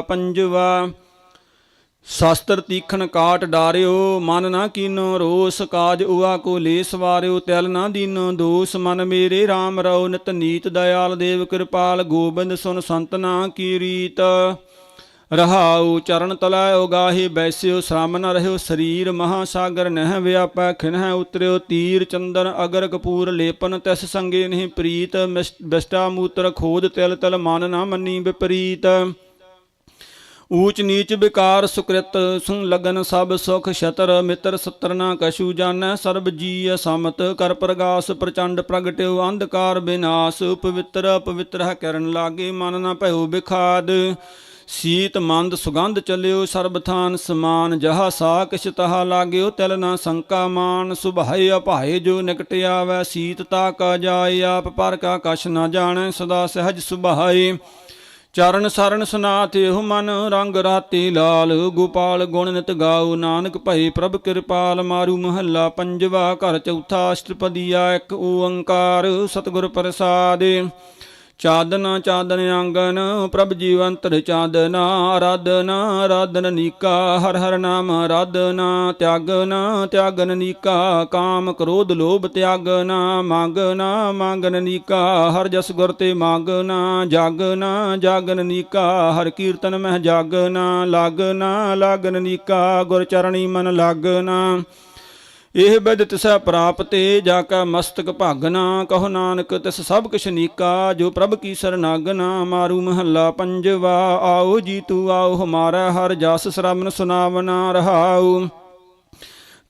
ਪੰਜਵਾ, ਸ਼ਾਸਤਰ ਤੀਖਣ ਕਾਟ ਡਾਰਿਓ, ਮਨ ਨਾ ਕੀਨੋ ਰੋਸ ਕਾਜ ਉਆ ਕੋ ਲੇ ਸਵਾਰਿਓ ਤਿਲ ਨਾ ਦੀਨੋ ਦੋਸ, ਮਨ ਮੇਰੇ RAM ਰਉ ਨਿਤ ਨੀਤ ਦਇਆਲ ਦੇਵ ਕਿਰਪਾਲ, ਗੋਬਿੰਦ ਸੁਨ ਸੰਤਨਾ ਕੀ ਰੀਤ। ਰਹਾਉ ਚਰਨ ਤਲੈ ਉਗਾਹੀ ਬੈਸਿਓ, ਸ਼ਰਮ ਨ ਰਹਿਓ ਸਰੀਰ ਮਹਾ ਸਾਗਰ ਨਹਿ ਵਿਆਪੈ ਖਿਨਹਿ ਉਤਰਿਓ ਤੀਰ, ਚੰਦਨ ਅਗਰ ਕਪੂਰ, ਲੇਪਨ ਤਿਸ ਸੰਗੇ ਨਹੀਂ ਪ੍ਰੀਤ, ਮਿਸ- ਬਿਸ਼ਟਾ ਮੂਤਰ ਖੋਦ ਤਿਲ ਤਿਲ ਮਨ ਨਾ ਮੰਨੀ ਵਿਪਰੀਤ। ਊਚ ਨੀਚ ਵਿਕਾਰ ਸੁਕ੍ਰਿਤ, ਸੁਨ ਲਗਨ ਸਭ ਸੁਖ ਛਤਰ, ਮਿੱਤਰ ਸਤਰ ਨਾ ਕਛੂ ਜਾਣੈ, ਸਰਬ ਜੀਅ ਸਮਤ, ਕਰ ਪ੍ਰਗਾਸ ਪ੍ਰਚੰਡ ਪ੍ਰਗਟਿਓ ਅੰਧਕਾਰ ਬਿਨਾਸ਼, ਪਵਿੱਤਰ ਪਵਿੱਤਰ ਹੈ ਕਰਨ ਲਾਗੇ, ਮਨ ਨਾ ਭਇਓ ਬਿਖਾਦ। ਸੀਤ ਮੰਦ ਸੁਗੰਧ ਚੱਲਿਓ, ਸਰਬ ਥਾਨ ਸਮਾਨ, ਜਹਾ ਸਾ ਕਿਛ ਤਹਾ ਲਾਗਿਓ, ਤਿਲ ਨਾ ਸੰਕਾ ਮਾਨ, ਸੁਭਾਏ ਅਭਾਏ ਜੋ ਨਿਕਟ ਆਵੈ, ਸੀਤ ਤਾ ਕਾ ਜਾਏ, ਆਪ ਪਰ ਕਾ ਕਛ ਨਾ ਜਾਣੈ, ਸਦਾ ਸਹਿਜ ਸੁਭਾਏ। ਚਰਨ ਸਰਨ ਸਨਾਥ ਇਹੋ ਮਨ, ਰੰਗ ਰਾਤੀ ਲਾਲ। ਗੋਪਾਲ ਗੁਣ ਨਿਤ ਗਾਉ ਨਾਨਕ ਭਈ ਪ੍ਰਭ ਕਿਰਪਾਲ। ਮਾਰੂ ਮਹੱਲਾ ਪੰਜਵਾ ਘਰ ਚੌਥਾ, ਅਸ਼ਟਪਦੀਆ ਇੱਕ ਓੰਕਾਰ, ਸਤਿਗੁਰ ਪ੍ਰਸਾਦਿ। ਚਾਦਨਾ ਚਾਦਨ ਆਂਗਨ, ਪ੍ਰਭ ਜੀਵੰਤਰ ਚਾਦਨਾ, ਆਰਾਧਨਾ, ਆਰਾਧਨ ਨੀਕਾ, ਹਰ ਹਰ ਨਾਮ ਆਰਾਧਨਾ, ਤਿਆਗਨਾ, ਤਿਆਗਨ ਨੀਕਾ, ਕਾਮ ਕ੍ਰੋਧ ਲੋਭ ਤਿਆਗਨਾ, ਮੰਗਨਾ, ਮੰਗਨ ਨੀਕਾ, ਹਰ ਜਸ ਗੁਰ ਤੇ ਮੰਗਨਾ, ਜਾਗਨਾ, ਜਾਗਨ ਨੀਕਾ, ਹਰ ਕੀਰਤਨ ਮਹਿ ਜਾਗਨਾ, ਲਾਗਨਾ, ਲਾਗਨ ਨੀਕਾ, ਗੁਰ ਚਰਣੀ ਮਨ ਲਾਗਨਾ। ਇਹ ਬਿਦ ਤਿਸੈ ਪ੍ਰਾਪਤੇ, ਜਾ ਕਾ ਮਸਤਕ ਭਾਗਨਾ ਕਹੋ ਨਾਨਕ, ਤਿਸ ਸਭ ਕਿਛ ਨੀਕਾ, ਜੋ ਪ੍ਰਭ ਕੀ ਸਰਨਾਗਨਾ ਮਾਰੂ ਮਹੱਲਾ ਪੰਜਵਾ, ਆਓ ਜੀ ਤੂ ਆਓ, ਹਮਾਰਾ ਹਰ ਜਸ ਸ਼ਰਮਨ ਸੁਨਾਵਨਾ ਰਹਾਉ।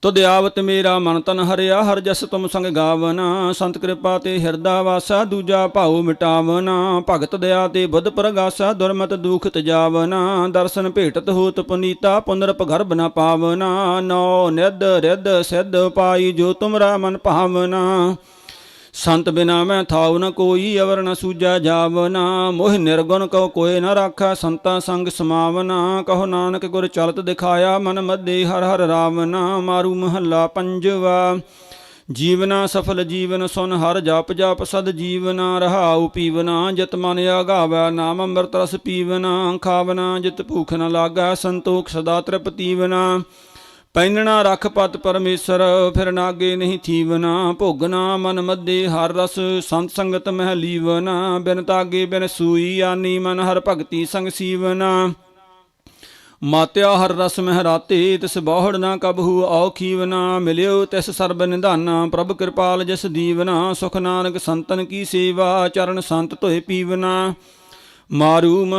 ਤੁਧ ਆਵਤ ਮੇਰਾ ਮਨ ਤਨ ਹਰਿਆ, ਹਰ ਜਸ ਤੁਮ ਸੰਗ ਗਾਵਨਾ। ਸੰਤ ਕਿਰਪਾ ਤੇ ਹਿਰਦਾ ਵਾਸਾ, ਦੂਜਾ ਭਾਉ ਮਿਟਾਵਨਾ। ਭਗਤ ਦਇਆ ਤੇ ਬੁੱਧ ਪ੍ਰਗਾਸਾ, ਦੁਰਮਤ ਦੁਖ ਤਜਾਵਨਾ। ਦਰਸ਼ਨ ਭੇਟਤ ਹੋਤ ਪੁਨੀਤਾ, ਪੁਨਰਪ ਗਰਭ ਨ ਪਾਵਨਾ। ਨੋ ਨਿਦ ਰਿਦ ਸਿਧ ਪਾਈ ਜੋ ਤੁਮਰਾ ਮਨ ਭਾਵਨਾ। ਸੰਤ ਬਿਨਾ ਮੈਂ ਥਾਉ ਨ ਕੋਈ, ਅਵਰ ਨ ਸੂਜਾ ਜਾਵਨਾ। ਮੋਹ ਨਿਰਗੁਣ ਕਉ ਕੋਇ ਨ ਰਾਖਾ, ਸੰਤਾ ਸੰਗ ਸਮਾਵਨਾ। ਕਹੋ ਨਾਨਕ ਗੁਰ ਚਲਤ ਦਿਖਾਇਆ, ਮਨ ਮੱਦੇ ਹਰ ਹਰ ਰਾਵਨਾ। ਮਾਰੂ ਮਹੱਲਾ ਪੰਜਵਾ, ਜੀਵਨਾ ਸਫਲ ਜੀਵਨ ਸੁਨ ਹਰ ਜਪ ਜਪ ਸਦ ਜੀਵਨਾ। ਰਹਾਉ ਪੀਵਨਾ, ਜਿਤ ਮਨ ਆਗਾਵੈ, ਨਾਮ ਅੰਮ੍ਰਿਤ ਰਸ ਪੀਵਨਾ। ਖਾਵਨਾ, ਜਿਤ ਭੂਖ ਨ ਲਾਗੈ, ਸੰਤੋਖ ਸਦਾ ਤ੍ਰਿਪਤੀਵਨਾ ਪੈਨਣਾ ਰਖ ਪਤ ਪਰਮੇਸ਼ਰ, ਫਿਰ ਨਾਗੇ ਨਹੀਂ ਥੀਵਨਾ। ਭੋਗਨਾ ਮਨ ਮੱਦੇ ਹਰ ਰਸ, ਸੰਤ ਸੰਗਤ ਮਹਿ ਲੀਵਨਾ। ਬਿਨ ਤਾਗੇ ਬਿਨ ਸੂਈ ਆਨੀ ਮਨ ਹਰ ਭਗਤੀ ਸੰਗ ਸੀਵਨਾ। ਮਾਤਿਆ ਹਰ ਰਸ ਮਹਿਰਾਤੇ ਤਿਸ ਬਾਹੜ ਨਾ ਕਬਹੂ ਔਖੀਵਨਾ ਮਿਲਿਓ ਤਿਸ ਸਰਬ ਨਿਧਾਨਾ, ਪ੍ਰਭ ਕਿਰਪਾਲ ਜਸ ਦੀਵਨਾ। ਸੁਖ ਨਾਨਕ ਸੰਤਨ ਕੀ ਸੇਵਾ, ਚਰਨ ਸੰਤ ਧੋਏ ਪੀਵਨਾ। ਮਾਰੂ